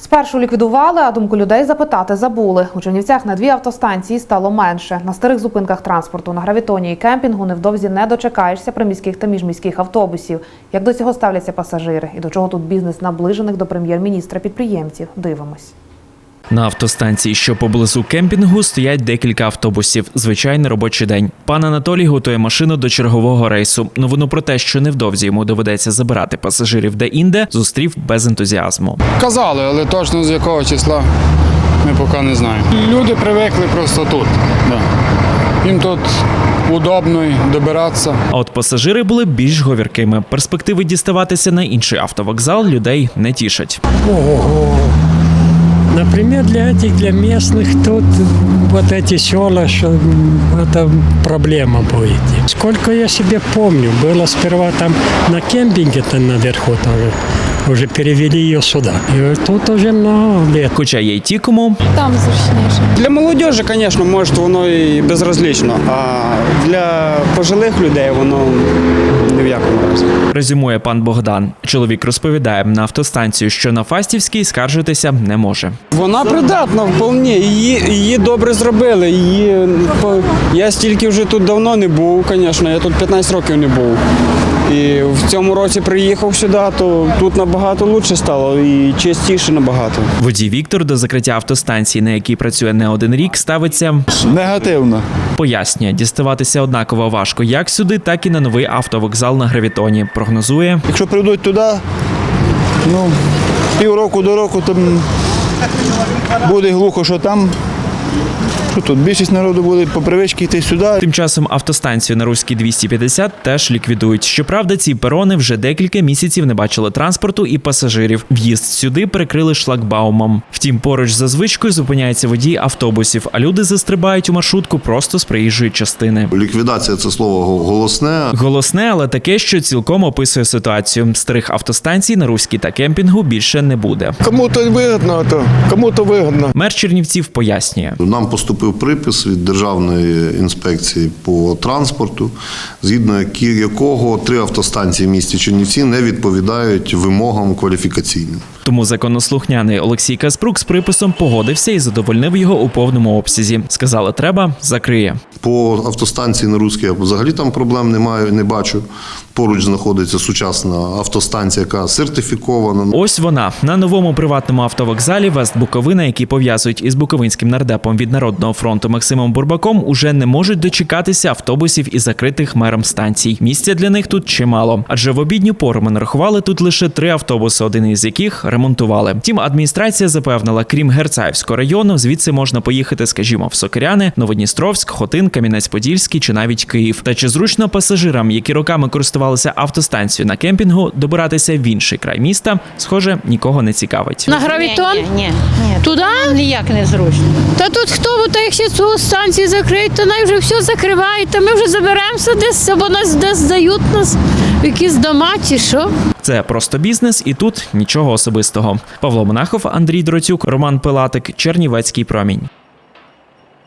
Спершу ліквідували, а думку людей запитати забули. У Чернівцях на дві автостанції стало менше. На старих зупинках транспорту на гравітоні і кемпінгу невдовзі не дочекаєшся приміських та міжміських автобусів. Як до цього ставляться пасажири? І до чого тут бізнес наближених до прем'єр-міністра підприємців? Дивимось. На автостанції, що поблизу кемпінгу, стоять декілька автобусів. Звичайний робочий день. Пан Анатолій готує машину до чергового рейсу. Новину про те, що невдовзі йому доведеться забирати пасажирів де-інде, зустрів без ентузіазму. Казали, але точно з якого числа ми поки не знаємо. Люди привикли просто тут. Да. Їм тут удобно добиратися. А от пасажири були більш говіркими. Перспективи діставатися на інший автовокзал людей не тішать. Ого. Например, для этих, для местных тут вот эти села, что м, это проблема будет. Сколько я себе помню, было сперва там на кемпинге там наверху тоже, уже перевели ее сюда. И тут уже много лет. Хоча є й ті, кому Там зручніше. Для молодежі, звісно, може воно і безразлично, а для пожилих людей воно ні в якому разі. резюмує пан Богдан. Чоловік розповідає на автостанцію, що на Фастівській скаржитися не може. Вона придатна вполне, її, її добре зробили. Її, я стільки вже тут давно не був, звісно, я тут 15 років не був. І в цьому році приїхав сюди, то тут набагато краще стало і чистіше набагато. Водій Віктор до закриття автостанції, на якій працює не один рік, ставиться Негативно. Пояснює, діставатися однаково важко як сюди, так і на новий автовокзал на гравітоні. Прогнозує, Якщо прийдуть туди, ну, півроку до року, там буде глухо, що там. Що тут? Більшість народу буде по привичці йти сюди. тим часом автостанцію на Руській 250 теж ліквідують. Щоправда, ці перони вже декілька місяців не бачили транспорту і пасажирів. В'їзд сюди перекрили шлагбаумом. Втім, поруч за звичкою зупиняються водії автобусів, а люди застрибають у маршрутку просто з проїжджої частини. Ліквідація це слово го- голосне. Голосне, але таке, що цілком описує ситуацію. Старих автостанцій на Руській та кемпінгу більше не буде. Кому-то выгодно это, кому-то выгодно. Мер Чернівців пояснює. Нам поступив припис від Державної інспекції по транспорту, згідно якого три автостанції в місті Чернівці не відповідають вимогам кваліфікаційним. Тому законослухняний Олексій Каспрук з приписом погодився і задовольнив його у повному обсязі. Сказали, треба, закриє. По автостанції на Руській взагалі там проблем немає, не бачу. Поруч знаходиться сучасна автостанція, яка сертифікована. Ось вона на новому приватному автовокзалі Вест Буковина, який пов'язують із буковинським нардепом від народного фронту Максимом Бурбаком, уже не можуть дочекатися автобусів із закритих мером станцій. Місця для них тут чимало, адже в обідню пору ми нарахували тут лише три автобуси, один із яких ремонтували. Втім, адміністрація запевнила, крім Герцаївського району, звідси можна поїхати, скажімо, в Сокиряни, Новодністровськ, Хотин, Кам'янець-Подільський чи навіть Київ. Та чи зручно пасажирам, які роками користувалися автостанцією на кемпінгу, добиратися в інший край міста, схоже, нікого не цікавить. На гравітон? Ні, ні, ні. Туди? Ніяк не зручно. Та тут хто, бо та якщо цю станцію закриють, то най вже все закривають, та ми вже заберемося десь, або нас десь здають нас якісь дома чи що. Це просто бізнес, і тут нічого особистого. Павло Монахов, Андрій Дроцюк, Роман Пилатик, Чернівецький промінь.